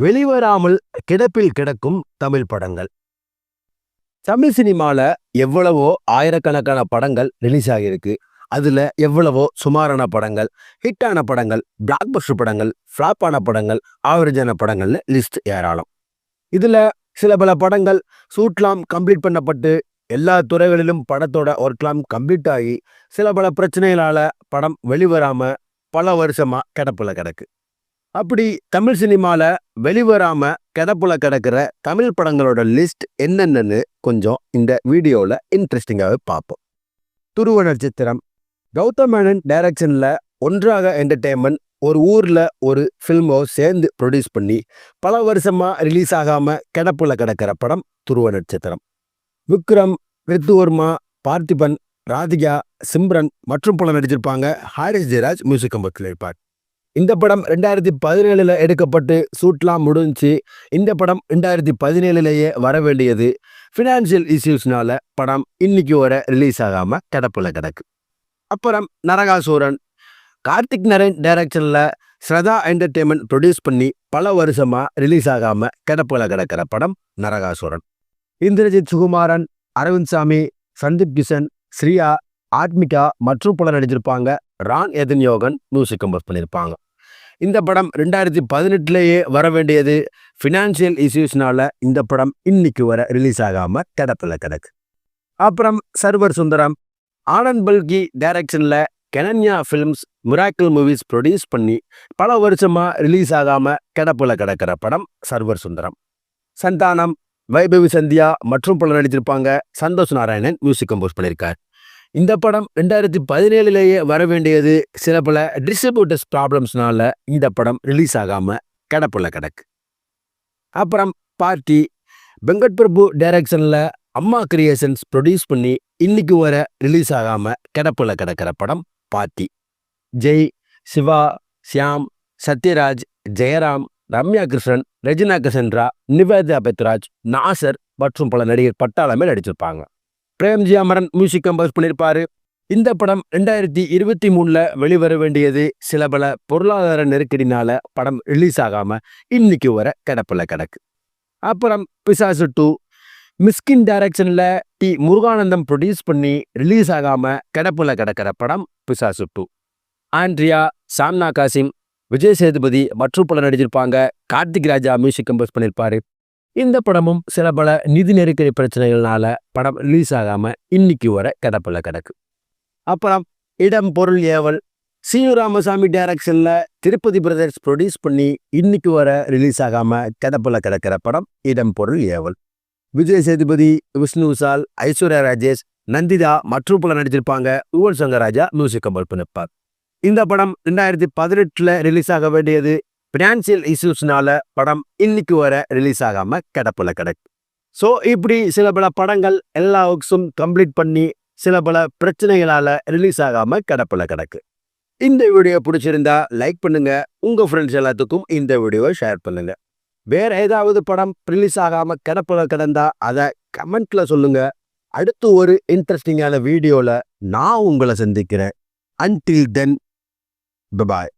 வெளிவராமல் கிடப்பில் கிடக்கும் தமிழ் படங்கள். தமிழ் சினிமாவில் எவ்வளவோ ஆயிரக்கணக்கான படங்கள் ரிலீஸ் ஆகியிருக்கு அதில் எவ்வளவோ சுமாரான படங்கள் ஹிட்டான படங்கள் பிளாக் பஸ்டர் படங்கள் ஃப்ளாப்பான படங்கள் ஆவரேஜான படங்கள்னு லிஸ்ட் ஏராளம். இதில் சில பல படங்கள் சூட்லாம் கம்ப்ளீட் பண்ணப்பட்டு எல்லா துறைகளிலும் படத்தோட ஒர்க்லாம் கம்ப்ளீட் ஆகி சில பல பிரச்சனைகளால் படம் வெளிவராமல் பல வருஷமாக கிடப்பில் கிடக்கு. அப்படி தமிழ் சினிமால வெளிவராம கிடப்புல கிடக்கிற தமிழ் படங்களோட லிஸ்ட் என்னென்னு கொஞ்சம் இந்த வீடியோவில் இன்ட்ரெஸ்டிங்காகவே பார்ப்போம் துருவ நட்சத்திரம் கௌதம் மேனன் டைரக்ஷனில் ஒன்றாக என்டர்டெயின்மெண்ட் ஒரு ஊர்ல ஒரு ஃபில்மோ சேர்ந்து ப்ரொடியூஸ் பண்ணி பல வருஷமா ரிலீஸ் ஆகாம கிடப்புல கிடக்கிற படம் துருவ நட்சத்திரம் விக்ரம் ரித்துவர்மா பார்த்திபன் ராதிகா சிம்ரன் மற்றும் பல நடிச்சிருப்பாங்க ஹாரிஸ் ஜெயராஜ் மியூசிக் கம்பத்தில் இருப்பார் இந்த படம் ரெண்டாயிரத்தி பதினேழில் எடுக்கப்பட்டு ஷூட்லாம் முடிஞ்சு இந்த படம் ரெண்டாயிரத்தி பதினேழுலேயே வர வேண்டியது ஃபினான்ஷியல் இஷ்யூஸ்னால படம் இன்னைக்கு வர ரிலீஸ் ஆகாமல் கிடப்பில் கிடக்கு. அப்புறம் நரகாசூரன் கார்த்திக் நரேன் டைரக்ஷனில் ஸ்ரதா என்டர்டெயின்மெண்ட் ப்ரொடியூஸ் பண்ணி பல வருஷமாக ரிலீஸ் ஆகாமல் கிடப்பில் கிடக்கிற படம் நரகாசூரன். இந்திரஜித் சுகுமாரன் அரவிந்த் சாமி சந்தீப் கிஷன் ஸ்ரீயா ஆத்மிகா மற்றும் பலர் நடிச்சிருப்பாங்க. ரான் எதன் யோகன் மியூசிக் கம்போஸ் பண்ணியிருப்பாங்க இந்த படம் ரெண்டாயிரத்தி பதினெட்டுலேயே வர வேண்டியது ஃபினான்ஷியல் இஷ்யூஸ்னால இந்த படம் இன்னைக்கு வர ரிலீஸ் ஆகாமல் கிடப்பில் கிடக்கு. அப்புறம் சர்வர் சுந்தரம் ஆனந்த் பல்கி டைரக்ஷனில் Kenanya films miracle movies produce பண்ணி பல வருஷமா ரிலீஸ் ஆகாம கிடப்பில் கிடக்கிற படம் சர்வர் சுந்தரம். சந்தானம் வைபவி சந்தியா மற்றும் பலர் நடிச்சிருப்பாங்க சந்தோஷ் நாராயணன் மியூசிக் கம்போஸ் பண்ணியிருக்கார் இந்த படம் ரெண்டாயிரத்தி பதினேழுலேயே வர வேண்டியது சில பல டிஸ்ட்ரிபியூட்டர்ஸ் ப்ராப்ளம்ஸ்னால இந்த படம் ரிலீஸ் ஆகாமல் கிடப்பில் கிடக்கு. அப்புறம் பார்ட்டி வெங்கட் பிரபு டைரக்ஷனில் அம்மா கிரியேஷன்ஸ் ப்ரொடியூஸ் பண்ணி இன்னைக்கு வர ரிலீஸ் ஆகாமல் கிடப்பில் கிடக்கிற படம் பார்ட்டி. ஜெய் சிவா ஷியாம் சத்யராஜ் ஜெயராம் ரம்யா கிருஷ்ணன் ரெஜினா கிருஷ்ணரா நிவேதா பெத்ராஜ் நாசர் மற்றும் பல நடிகர் பட்டாளமே நடிச்சிருப்பாங்க. பிரேம்ஜி அமரன் மியூசிக் கம்போஸ் பண்ணியிருப்பாரு இந்த படம் ரெண்டாயிரத்தி இருபத்தி மூணில் வெளிவர வேண்டியது சில பல பொருளாதார நெருக்கடினால படம் ரிலீஸ் ஆகாமல் இன்னைக்கு வர கிடப்பில் கிடக்கு. அப்புறம் பிசாசு டூ மிஸ்கின் டைரக்ஷனில் டி முருகானந்தம் ப்ரொடியூஸ் பண்ணி ரிலீஸ் ஆகாமல் கிடப்பில் கிடக்கிற படம் பிசாசு டூ ஆண்ட்ரியா சாம்னா காசிம் விஜய் சேதுபதி மற்றும் பல நடிச்சிருப்பாங்க. கார்த்திக் ராஜா மியூசிக் கம்போஸ் பண்ணியிருப்பாரு இந்த படமும் சில பல நிதி நெருக்கடி பிரச்சனைகள்னால படம் ரிலீஸ் ஆகாம இன்னைக்கு வர கிடப்பில் கிடக்கு. அப்புறம் இடம் பொருள் ஏவல் சியு ராமசாமி டைரக்ஷனில் திருப்பதி பிரதர்ஸ் ப்ரொடியூஸ் பண்ணி இன்னைக்கு வர ரிலீஸ் ஆகாம கிடப்பில் கிடக்கிற படம் இடம் பொருள் ஏவல். விஜய் சேதுபதி விஷ்ணு விஷால் ஐஸ்வர்யா ராஜேஷ் நந்திதா மற்றும் பல நடிச்சிருப்பாங்க. யுவன் சங்கர் ராஜா மியூசிக் கம்பல் பண்ணிருப்பார் இந்த படம் ரெண்டாயிரத்தி பதினெட்டுல ரிலீஸ் ஆக வேண்டியது ஃபினான்சியல் இஷ்யூஸ்னால படம் இன்னைக்கு வர ரிலீஸ் ஆகாம கிடப்பில் கிடக்கு. ஸோ இப்படி சில பல படங்கள் எல்லா ஒர்க்ஸும் கம்ப்ளீட் பண்ணி சில பல பிரச்சனைகளால ரிலீஸ் ஆகாம கிடப்பில் கிடக்கு. இந்த வீடியோ பிடிச்சிருந்தா லைக் பண்ணுங்க. உங்க ஃப்ரெண்ட்ஸ் எல்லாத்துக்கும் இந்த வீடியோவை ஷேர் பண்ணுங்க. வேற ஏதாவது படம் ரிலீஸ் ஆகாம கிடப்பில் கிடந்தா அதை கமெண்ட்ல சொல்லுங்க. அடுத்து ஒரு இன்ட்ரெஸ்டிங்கான வீடியோல நான் உங்களை சந்திக்கிறேன். Until then bye bye